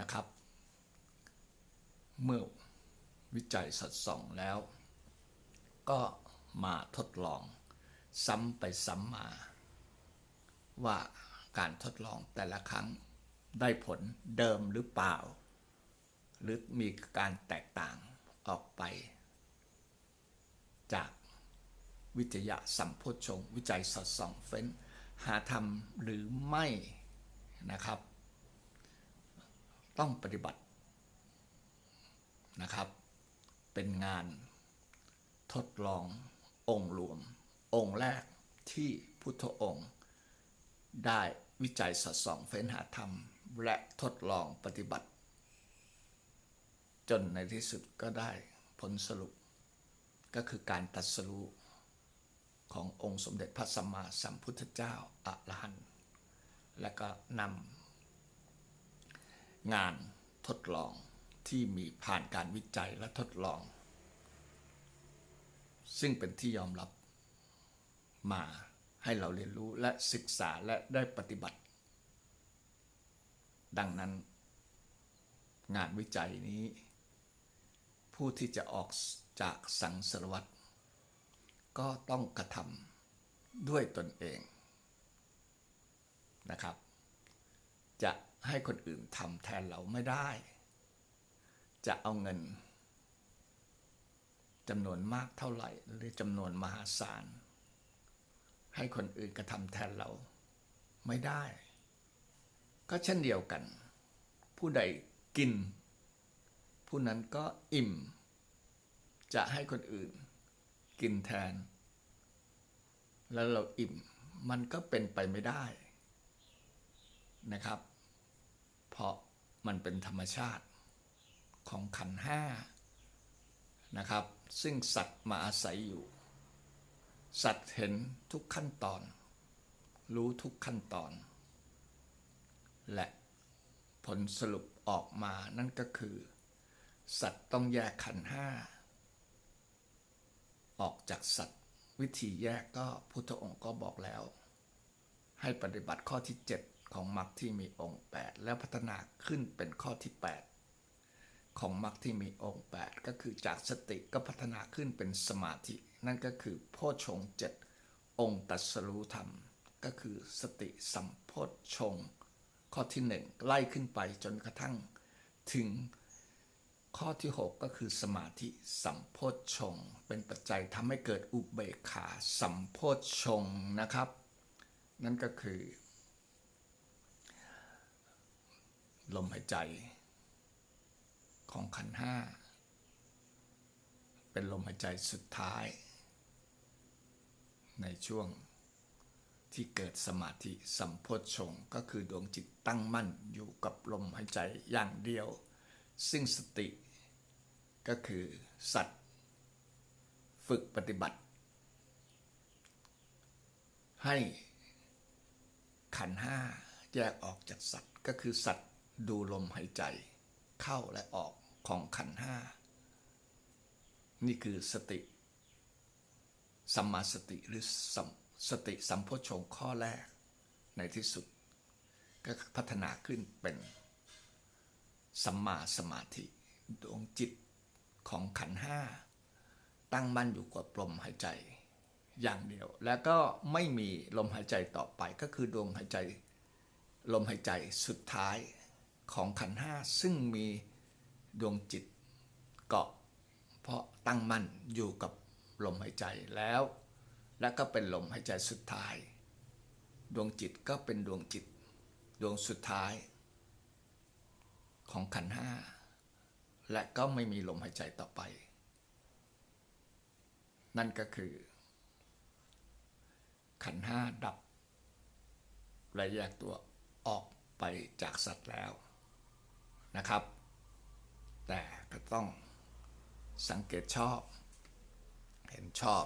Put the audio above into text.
นะครับ เมื่อวิจัยสอดส่องแล้ว ก็มาทดลองซ้ำไปซ้ำมา ว่าการทดลองแต่ละครั้งได้ผลเดิมหรือเปล่า หรือมีการแตกต่างออกไป จากวิทยาสัมโพชง วิจัยสอดส่องเฟ้น หาธรรมหรือไม่นะครับ ต้องปฏิบัตินะครับ เป็นงานทดลององค์รวม องค์แรกที่พุทธองค์ได้วิจัยสอดส่องเฟ้นหาธรรม และทดลองปฏิบัติ จนในที่สุดก็ได้ผลสรุป ก็คือการตรัสรู้ขององค์สมเด็จพระสัมมาสัมพุทธเจ้าอรหันต์และก็นำ งานทดลองที่มีผ่านการวิจัยและทดลอง ซึ่งเป็นที่ยอมรับมาให้เราเรียนรู้และศึกษาและได้ปฏิบัติ ดังนั้น งานวิจัยนี้ ผู้ที่จะออกจากสังสารวัตรก็ต้องกระทำด้วยตนเองนะครับ จะ ให้คนอื่นทำแทนเราไม่ได้ จะเอาเงินจำนวนมากเท่าไหร่ หรือจำนวนมหาศาล ให้คนอื่นกระทำแทนเราไม่ได้ ก็เช่นเดียวกัน ผู้ใดกิน ผู้นั้นก็อิ่ม จะให้คนอื่นกินแทน แล้วเราอิ่มมันก็เป็นไปไม่ได้นะครับ เพราะมันเป็นธรรมชาติของขันห้านะครับ ซึ่งสัตว์มาอาศัยอยู่ สัตว์เห็นทุกขั้นตอน รู้ทุกขั้นตอน และผลสรุปออกมานั่นก็คือ สัตว์ต้องแยกขันห้าออกจากสัตว์วิธีแยกก็พุทธองค์ก็บอกแล้ว ให้ปฏิบัติข้อที่ 7 ของมรรคที่มีองค์ 8 แล้วพัฒนาขึ้นเป็นข้อที่ 8 ของมรรคที่มีองค์ 8 ก็คือจากสติก็พัฒนาขึ้นเป็นสมาธิ นั่นก็คือโพชฌงเจ็ดองค์ตัสรู้ธรรม ก็คือสติสัมโพชฌงข้อที่ 1 ไล่ขึ้นไปจนกระทั่ง ถึงข้อที่ 6 ก็คือสมาธิสัมโพชฌงเป็นปัจจัยทำให้เกิดอุเบกขาสัมโพชฌงนะครับ นั่นก็คือ ลมหายใจ ของขันห้า เป็นลมหายใจสุดท้าย ในช่วงที่เกิดสมาธิสัมโพชฌงก็คือดวงจิตตั้งมั่นอยู่กับลมหายใจอย่างเดียว ซึ่งสติก็คือสัตว์ ฝึกปฏิบัติ ให้ขันห้าแยกออกจากสัตว์ก็คือสัตว์ ดูลมหายใจ เข้าและออกของขันห้า นี่คือสติ สัมมาสติหรือสสติสัมโพชฌงค์ข้อแรก ในที่สุด ก็พัฒนาขึ้นเป็นสัมมาสมาธิ ดวงจิตของขันห้า ตั้งมั่นอยู่กับลมหายใจ อย่างเดียว แล้วก็ไม่มีลมหายใจต่อไปก็คือดวงหายใจ ลมหายใจสุดท้าย ของขันห้าซึ่งมีดวงจิตเกาะ เพราะตั้งมั่นอยู่กับลมหายใจแล้ว และก็เป็นลมหายใจสุดท้าย ดวงจิตก็เป็นดวงจิต ดวงสุดท้าย ของขันห้าและก็ไม่มีลมหายใจต่อไป นั่นก็คือ ขันห้าดับ และแยกตัวออกไปจากสัตว์แล้ว นะครับ แต่ก็ต้องสังเกตชอบ เห็นชอบ